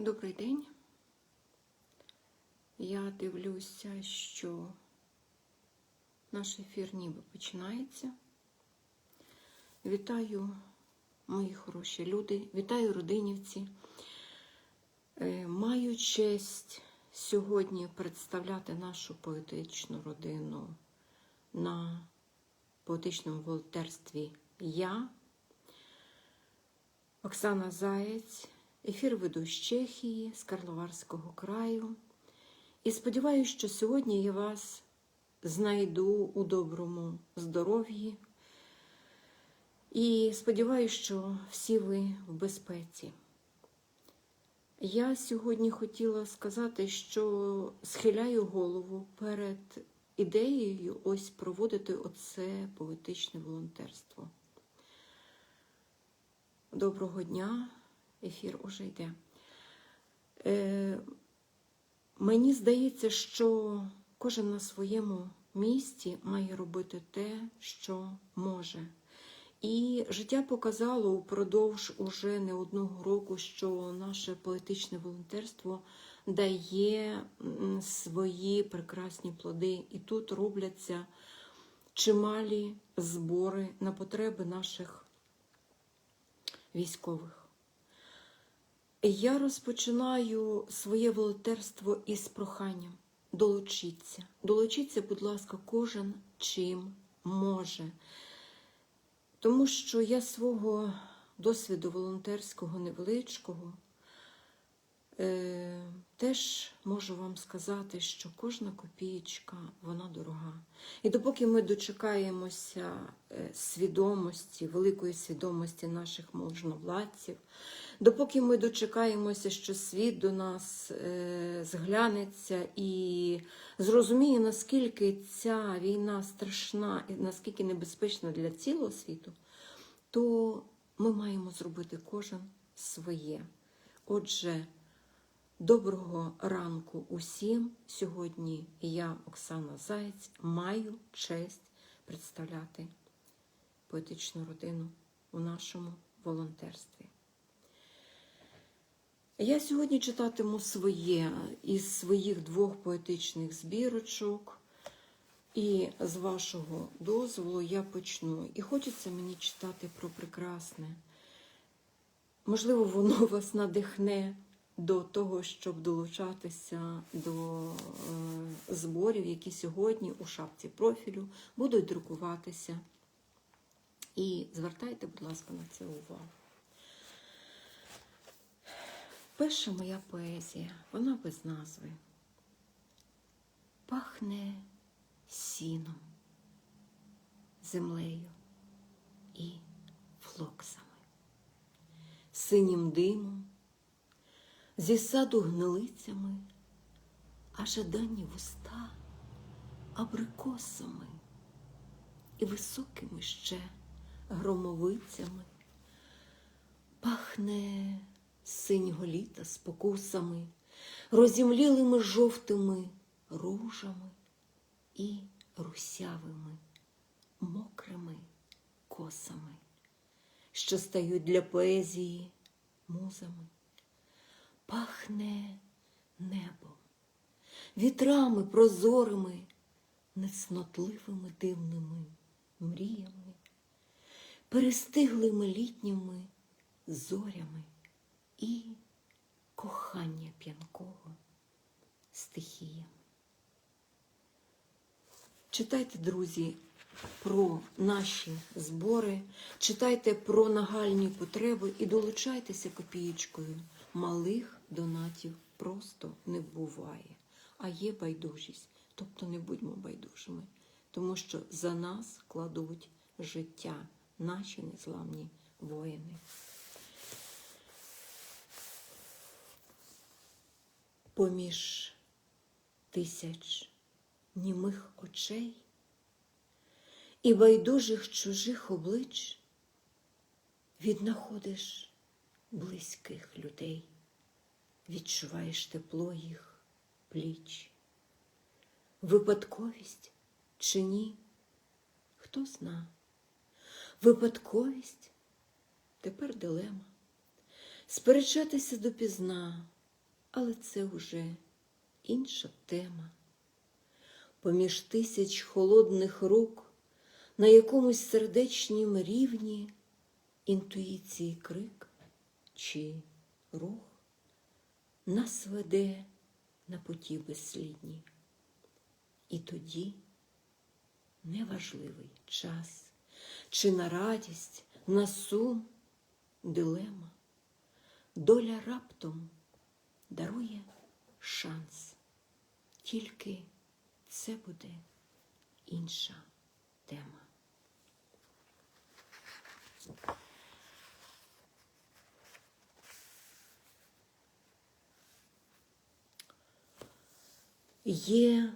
Добрий день. Я дивлюся, що наш ефір ніби починається. Вітаю, мої хороші люди, вітаю родинівці. Е, Маю честь сьогодні представляти нашу поетичну родину на поетичному волонтерстві Я, Оксана Заєць. Ефір веду з Чехії, з Карловарського краю. І сподіваюся, що сьогодні я вас знайду у доброму здоров'ї. І сподіваюся, що всі ви в безпеці. Я сьогодні хотіла сказати, що схиляю голову перед ідеєю ось проводити оце поетичне волонтерство. Доброго дня! Ефір уже йде. Е, Мені здається, що кожен на своєму місці має робити те, що може. І життя показало упродовж уже не одного року, що наше поетичне волонтерство дає свої прекрасні плоди. І тут робляться чималі збори на потреби наших військових. Я розпочинаю своє волонтерство із проханням. Долучіться. Долучіться, будь ласка, кожен чим може. Тому що я свого досвіду волонтерського невеличкого теж можу вам сказати, що кожна копієчка, вона дорога. І допоки ми дочекаємося е, свідомості, великої свідомості наших можновладців, допоки ми дочекаємося, що світ до нас е, зглянеться і зрозуміє, наскільки ця війна страшна і наскільки небезпечна для цілого світу, то ми маємо зробити кожен своє. Отже, доброго ранку усім. Сьогодні я, Оксана Заєць, маю честь представляти поетичну родину у нашому волонтерстві. Я сьогодні читатиму своє із своїх двох поетичних збірочок. І з вашого дозволу я почну. І хочеться мені читати про прекрасне. Можливо, воно вас надихне до того, щоб долучатися до е, зборів, які сьогодні у шапці профілю будуть друкуватися. І звертайте, будь ласка, на це увагу. Перша моя поезія, вона без назви. Пахне сіном, землею і флоксами, синім димом, зі саду гнилицями, а жадані вуста абрикосами і високими ще громовицями. Пахне синього літа спокусами, розімлілими жовтими ружами і русявими, мокрими косами, що стають для поезії музами. Пахне небом, вітрами прозорими, нецнотливими дивними мріями, перестиглими літніми зорями і кохання п'янкого стихіями. Читайте, друзі, про наші збори, читайте про нагальні потреби і долучайтеся копієчкою. Малих донатів просто не буває, а є байдужість. Тобто не будьмо байдужими, тому що за нас кладуть життя наші незламні воїни. Поміж тисяч німих очей і байдужих чужих облич віднаходиш близьких людей, відчуваєш тепло їх пліч. Випадковість чи ні? Хто зна? Випадковість тепер дилема. Сперечатися допізна, Але це вже інша тема. Поміж тисяч холодних рук на якомусь сердечнім рівні інтуїції крик чи рух нас веде на путі безслідні. І тоді неважливий час, чи на радість, на сум, дилема, доля раптом дарує шанс. Тільки це буде інша тема. Є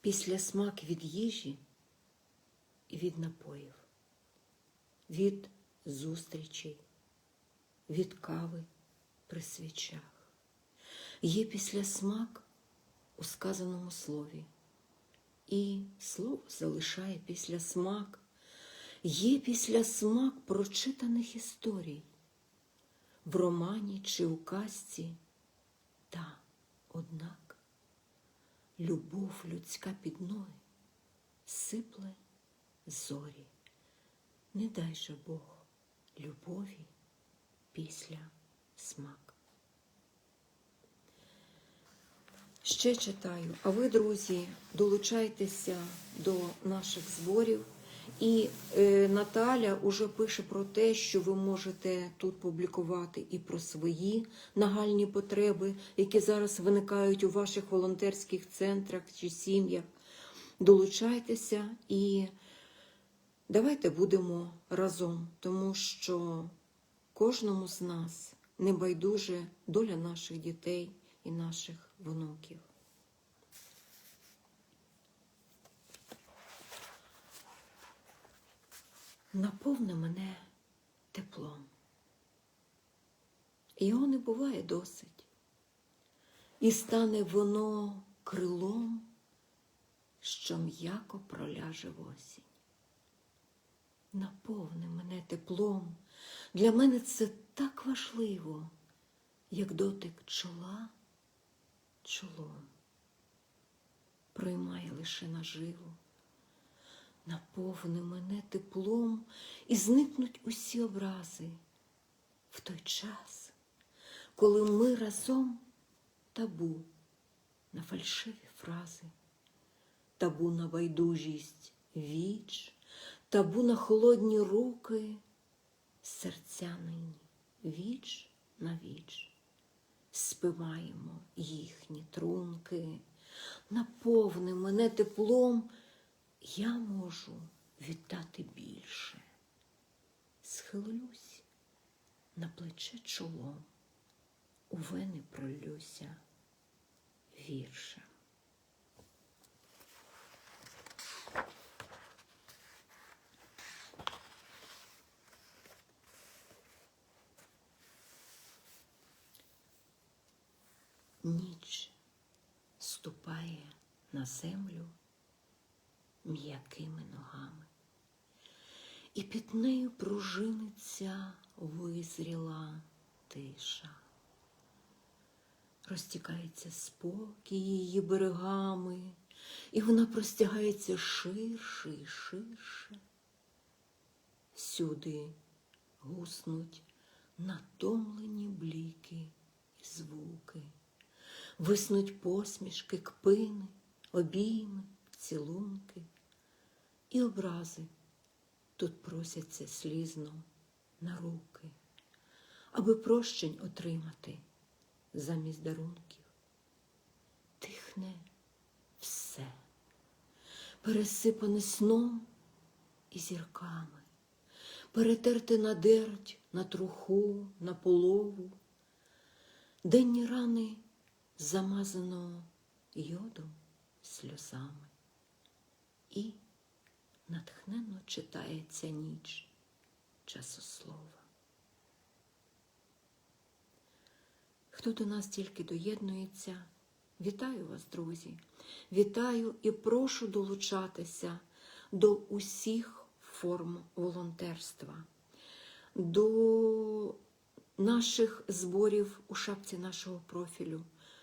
післясмак від їжі і від напоїв, від зустрічей, від кави при свічах. Є післясмак у сказаному слові, і слово залишає післясмак. Є післясмак прочитаних історій в романі чи у казці, та однак любов людська під ноги сипле зорі. Не дай же Бог любові після смак. Ще читаю, а ви, друзі, долучайтеся до наших зборів. І е, Наталя уже пише про те, що ви можете тут публікувати і про свої нагальні потреби, які зараз виникають у ваших волонтерських центрах чи сім'ях. Долучайтеся і давайте будемо разом, тому що кожному з нас не байдуже доля наших дітей і наших внуків. Наповни мене теплом. Його не буває досить. І стане воно крилом, що м'яко проляже в осінь. Наповни мене теплом. Для мене це так важливо, як дотик чола чолом. Приймає лише наживу наповни мене теплом і зникнуть усі образи в той час, коли ми разом табу на фальшиві фрази, табу на байдужість віч, табу на холодні руки, серця нині віч на віч. Спиваємо їхні трунки, наповни мене теплом я можу віддати більше. Схилюсь на плече чолом, у вени пролюся віршем. Ніч ступає на землю м'якими ногами, і під нею пружиниться визріла тиша. Розтікається спокій її берегами, і вона простягається ширше і ширше. Сюди гуснуть натомлені бліки і звуки, виснуть посмішки, кпини, обійми, цілунки і образи тут просяться слізно на руки, аби прощень отримати замість дарунків. Тихне все, пересипане сном і зірками, перетерте на дерть, на труху, на полову, денні рани замазано йодом сльозами. І натхненно читається ніч часослова. Хто до нас тільки доєднується, вітаю вас, друзі! Вітаю і прошу долучатися до усіх форм волонтерства, до наших зборів у шапці нашого профілю.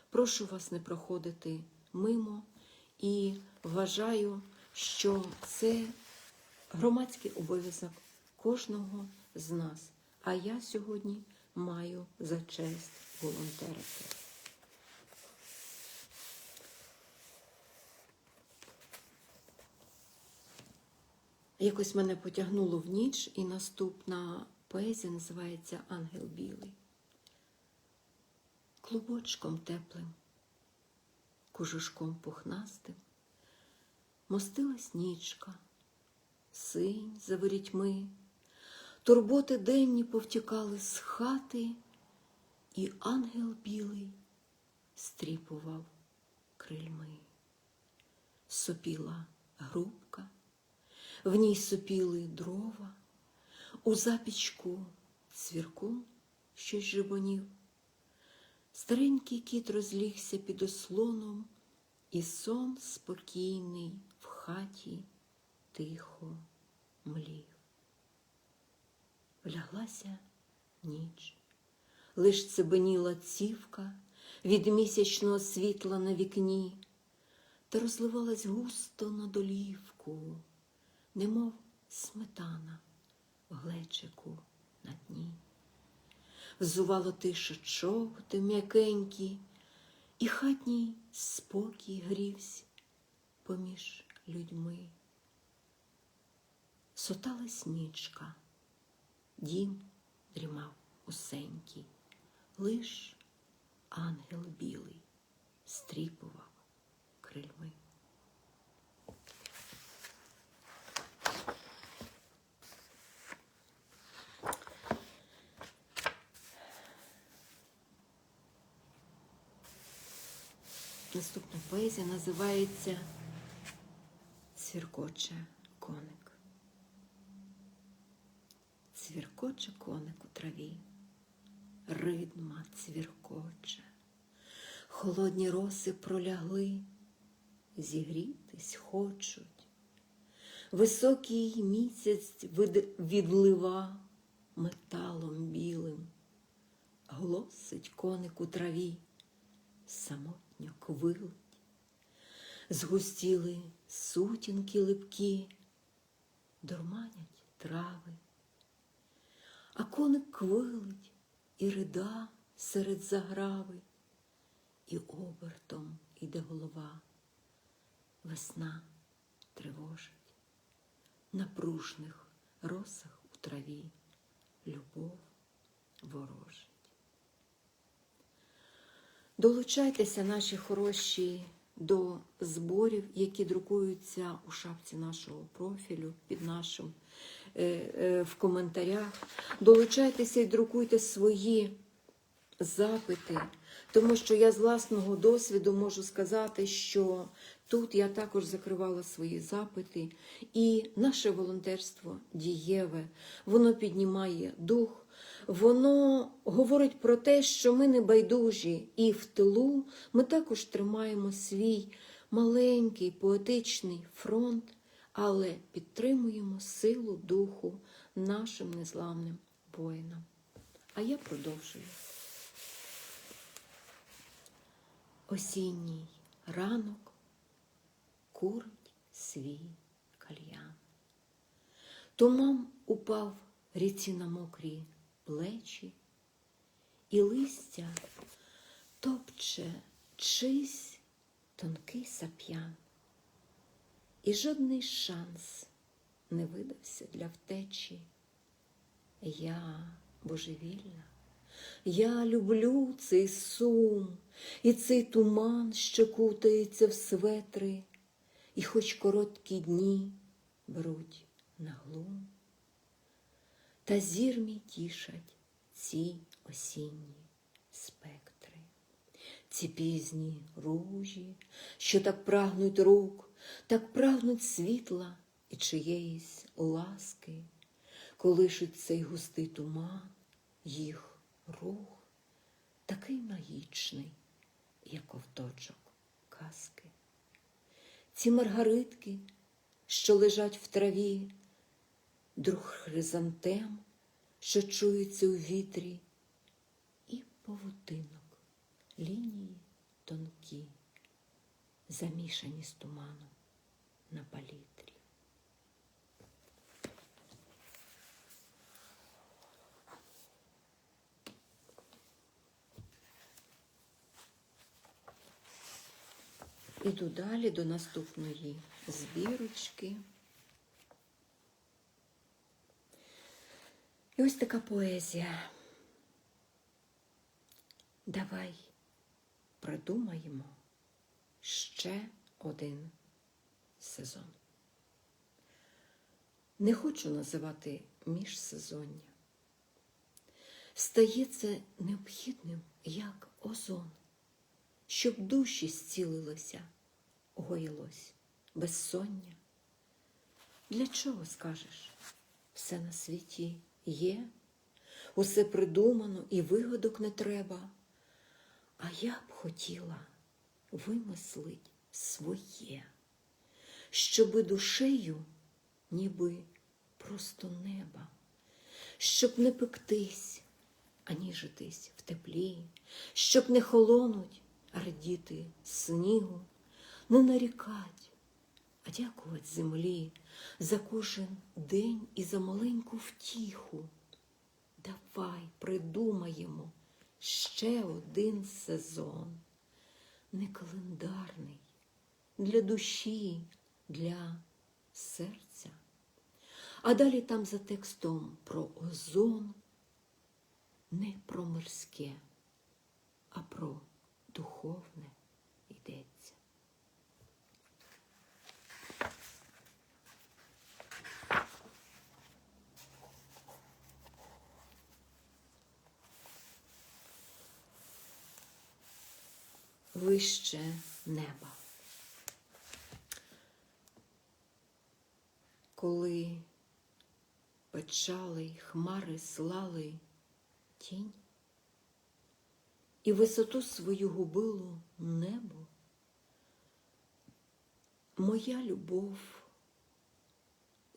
Прошу вас не проходити мимо і вважаю, що це громадський обов'язок кожного з нас. А я сьогодні маю за честь волонтерити. Якось мене потягнуло в ніч, і наступна поезія називається Ангел білий. Клубочком теплим, кожушком пухнастим, мостилась нічка, синь за ворітьми, турботи денні повтікали з хати, і ангел білий стріпував крильми. Сопіла грубка, в ній сопіли дрова, у запічку цвіркун щось жибонів. Старенький кіт розлігся під ослоном, і сон спокійний хаті тихо млів. Вляглася ніч, лиш цебеніла цівка від місячного світла на вікні, та розливалась густо на долівку, немов сметана в глечику на дні. Взувало тиша чоботи м'якенькі, і хатній спокій грівсь поміж людьми. Соталась нічка, дім дрімав усенький, лиш ангел білий стріпував крильми. Наступна поезія називається Цвіркоче коник. Цвіркоче коник у траві, ридма цвіркоче, холодні роси пролягли, зігрітись хочуть. Високий місяць відлива металом білим, глосить коник у траві. Самотньо квилить, згустіли сутінки липкі, дурманять трави, а коник квилить і рида серед заграви, і обертом іде голова, весна тривожить, на пружних росах у траві. Любов ворожить. Долучайтеся, наші хороші, до зборів, які друкуються у шапці нашого профілю під нашим е, е, в коментарях. Долучайтеся і друкуйте свої запити, тому що я з власного досвіду можу сказати, що тут я також закривала свої запити, і наше волонтерство дієве, воно піднімає дух. Воно говорить про те, що ми не байдужі, і в тилу ми також тримаємо свій маленький поетичний фронт, але підтримуємо силу духу нашим незламним воїнам. А я продовжую. Осінній ранок курить свій кальян. Туман упав ріці на мокрі плечі, і листя топче чийсь тонкий сап'ян. І жодний шанс не видався для втечі. Я божевільна, я люблю цей сум і цей туман, що кутається в светри, і хоч короткі дні беруть на глум. Та зір мій тішать ці осінні спектри, ці пізні ружі, що так прагнуть рук, так прагнуть світла і чиєїсь ласки, колишуть цей густий туман, їх рух, такий магічний, як ковточок казки. Ці маргаритки, що лежать в траві, друг хризантем, що чується у вітрі, і павутинок, лінії тонкі, замішані з туманом на палітрі. Іду далі до наступної збірочки. І ось така поезія. Давай придумаємо ще один сезон. Не хочу називати міжсезоння. Стає це необхідним як озон, щоб душі зцілилося, гоїлось безсоння. Для чого скажеш? Все на світі є, усе придумано і вигадок не треба. А я б хотіла вимислить своє, щоби душею, ніби просто неба, щоб не пектись, а ніжитись в теплі, щоб не холонуть, а радіти снігу, не нарікать, а дякувати землі за кожен день і за маленьку втіху. Давай придумаємо ще один сезон, не календарний, для душі, для серця. А далі там за текстом про озон не про мирське, а про духовне Вище неба. Коли печали хмари слали тінь, і висоту свою губило небо, моя любов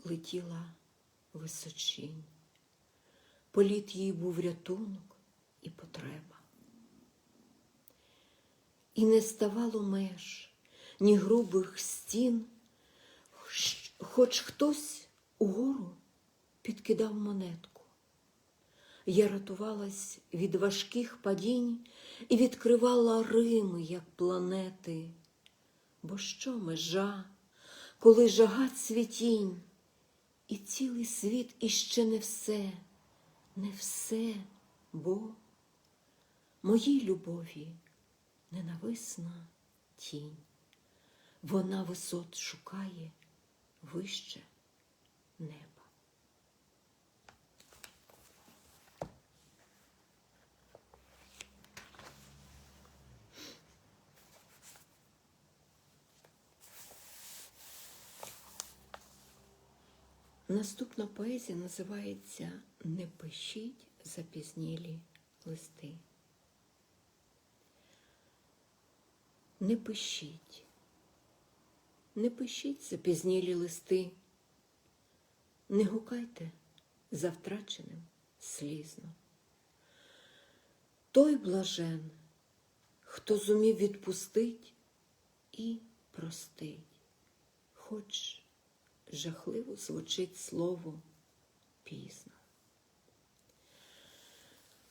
летіла височинь, політ їй був рятунок і потреба. І не ставало меж, ні грубих стін, хоч хтось угору підкидав монетку. Я рятувалась від важких падінь і відкривала Рими, як планети. Бо що межа, коли жага цвітінь, і цілий світ іще не все, не все, бо моїй любові ненависна тінь. Вона висот шукає вище неба. Наступна поезія називається Не пишіть запізнілі листи. Не пишіть, не пишіть запізнілі листи, не гукайте за втраченим слізно. Той блажен, хто зумів відпустить і простить, хоч жахливо звучить слово пізно.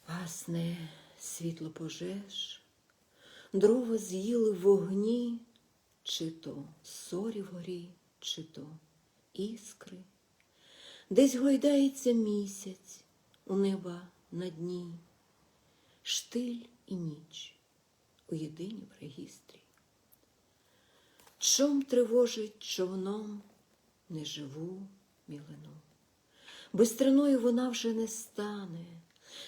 Гасне світло пожеж, дрова з'їли вогні, чи то сорі вгорі, чи то іскри. Десь гойдається місяць у неба на дні, штиль і ніч у єдині в регістрі. Чом тривожить човном неживу мілину. Бистриною вона вже не стане,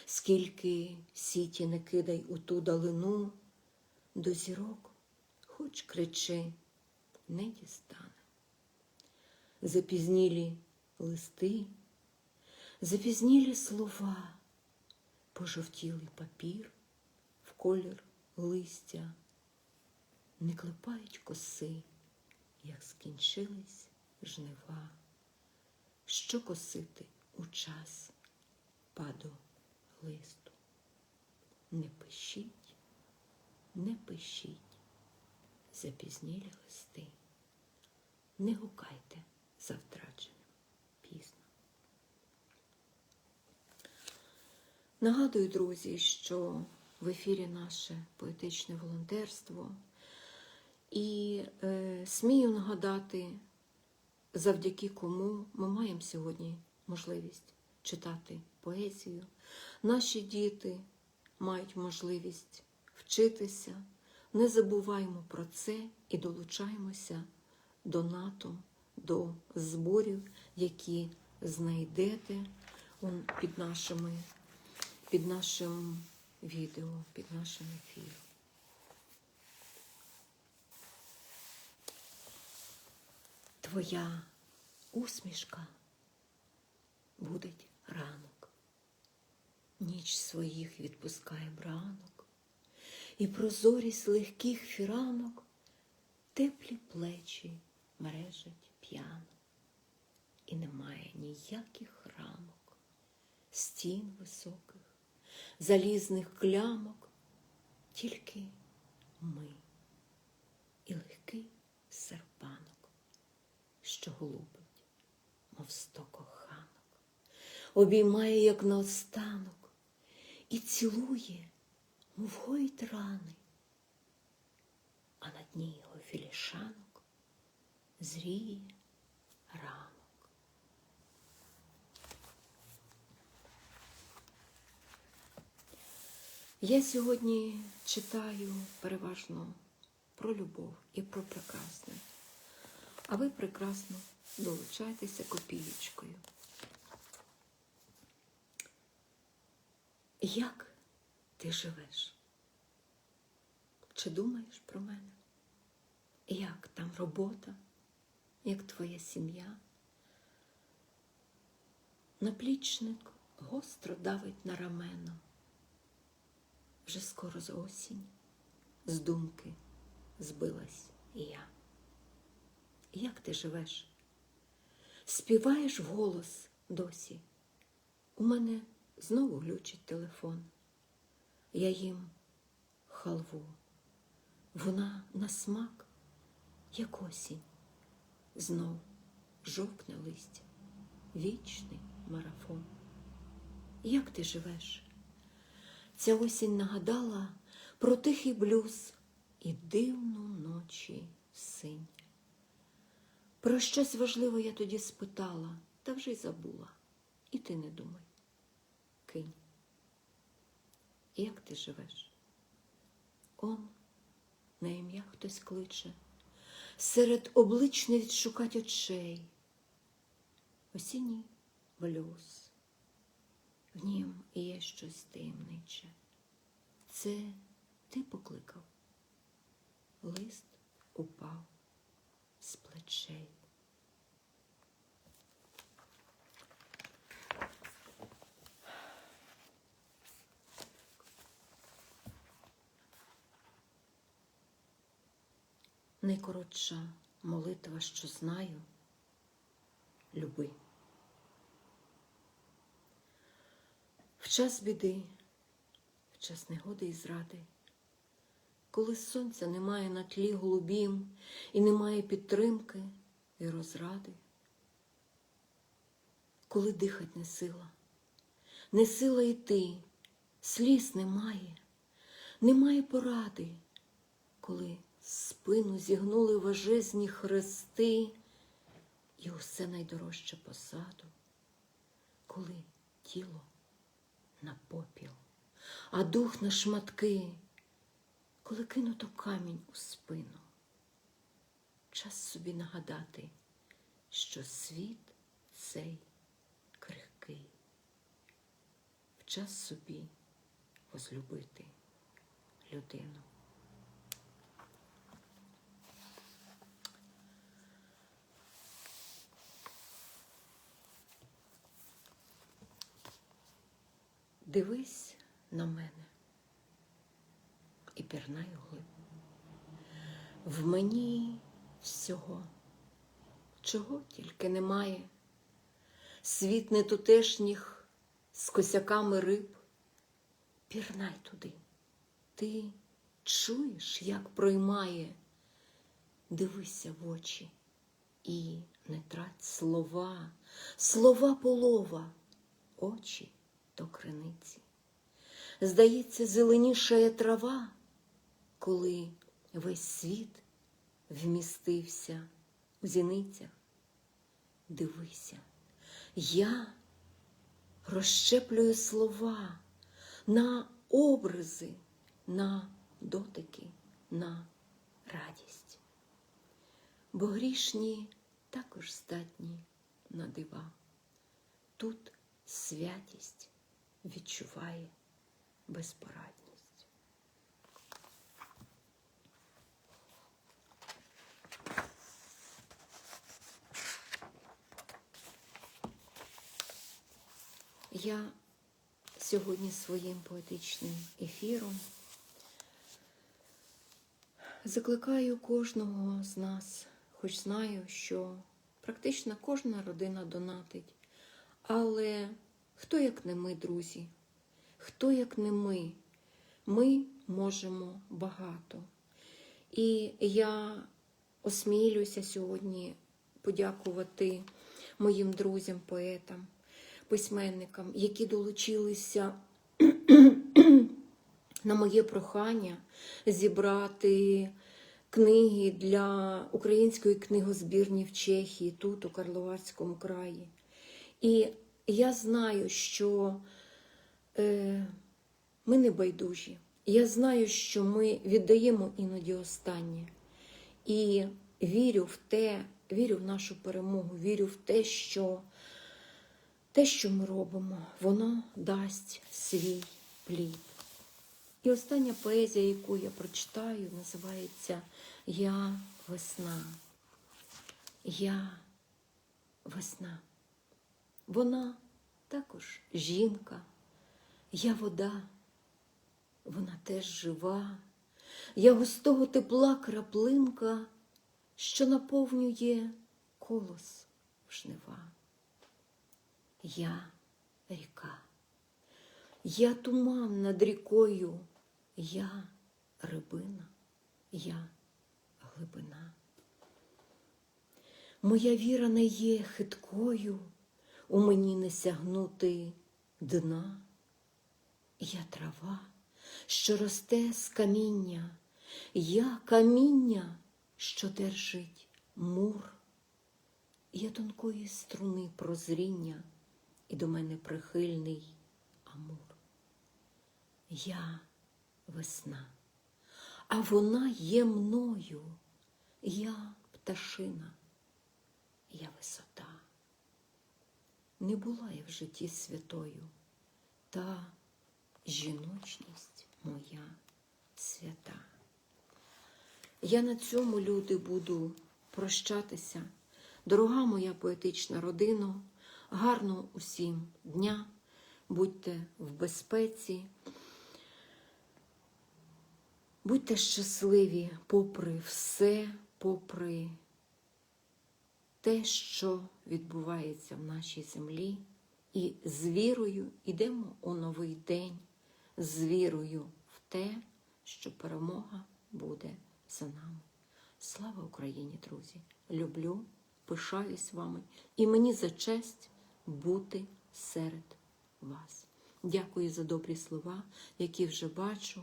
скільки сіті не кидай у ту далину, до зірок, хоч кричи, не дістане. Запізнілі листи, запізнілі слова, пожовтілий папір в колір листя, не клепають коси, як скінчились жнива, що косити у час паду листу. не пишіть, не пишіть запізнілі листи. Не гукайте за втраченим пізно. Нагадую, друзі, що в ефірі наше поетичне волонтерство. І е, смію нагадати, завдяки кому ми маємо сьогодні можливість читати поезію. Наші діти мають можливість вчитися. Не забуваємо про це і долучаємося до НАТО, до зборів, які знайдете під, нашими, під нашим відео, під нашим ефіром. Твоя усмішка будить ранок, ніч своїх відпускає бранок, і прозорість легких фіранок. Теплі плечі мережать п'яно, і немає ніяких рамок, стін високих, залізних клямок, тільки ми і легкий серпанок що голубить, мов сто коханок, обіймає, як наостанок, і цілує, мов гоїть рани, а на дні його філішанок зріє ранок. Я сьогодні читаю переважно про любов і про прекрасне. А ви прекрасно долучайтеся копієчкою. Як ти живеш? Чи думаєш про мене? Як там робота, як твоя сім'я? Наплічник гостро давить на рамено. Вже скоро з осінь, з думки збилась і я. Як ти живеш? Співаєш вголос досі. У мене знову глючить телефон. Я їм халву. Вона на смак, як осінь. Знов жовкне листя, вічний марафон. Як ти живеш? Ця осінь нагадала про тихий блюз і дивну ночі синь. Про щось важливе я тоді спитала, та вже й забула. І ти не думай. Кинь. Як ти живеш? Он на ім'я хтось кличе, серед облич не відшукать очей. Осінній блюз, в нім є щось таємниче. Це ти покликав, лист упав з плечей. Найкоротша молитва, що знаю, люби. В час біди, в час негоди і зради коли сонця немає на тлі голубім і немає підтримки і розради, коли дихать не сила, не сила йти, сліз немає, немає поради, коли спину зігнули важезні хрести і усе найдорожче посаду, коли тіло на попіл, а дух на шматки коли кинуто камінь у спину, час собі нагадати, що світ цей крихкий, в час собі возлюбити людину. Дивись на мене і пірнай глиб. В мені всього, чого тільки немає, світ нетутешніх з косяками риб, пірнай туди, Ти чуєш, як проймає? Дивися в очі і не трать слова, слова полова, очі до криниці. Здається, зеленішає трава, коли весь світ вмістився у зіницях. Дивися, я розщеплюю слова на образи, на дотики, на радість. Бо грішні також здатні на дива. Тут святість відчуває безпорадність. Я сьогодні своїм поетичним ефіром закликаю кожного з нас, хоч знаю, що практично кожна родина донатить. Але хто як не ми, друзі? Хто як не ми? Ми можемо багато. І я осмілюся сьогодні подякувати моїм друзям, поетам, письменникам, які долучилися на моє прохання зібрати книги для української книгозбірні в Чехії, тут, у Карловацькому краї. І я знаю, що е, ми не байдужі. Я знаю, що ми віддаємо іноді останнє. І вірю в те, вірю в нашу перемогу, вірю в те, що те, що ми робимо, воно дасть свій плід. І остання поезія, яку я прочитаю, називається Я весна. Я весна. Вона також жінка, я вода, вона теж жива, я густого тепла краплинка, що наповнює колос жнива. Я ріка, я туман над рікою, я рибина, я глибина. Моя віра не є хиткою, у мені не сягнути дна. Я трава, що росте з каміння, я каміння, що держить мур. Я тонкої струни прозріння, і до мене прихильний амур. Я весна, а вона є мною, я пташина, я висота. Не була я в житті святою, та жіночність моя свята. Я на цьому, люди, буду прощатися. Дорога моя поетична родина, гарного усім дня, будьте в безпеці, будьте щасливі попри все, попри те, що відбувається в нашій землі, і з вірою йдемо у новий день, з вірою в те, що перемога буде за нами. Слава Україні, друзі! Люблю, пишаюсь вами, і мені за честь бути серед вас. Дякую за добрі слова, які вже бачу.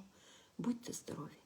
Будьте здорові!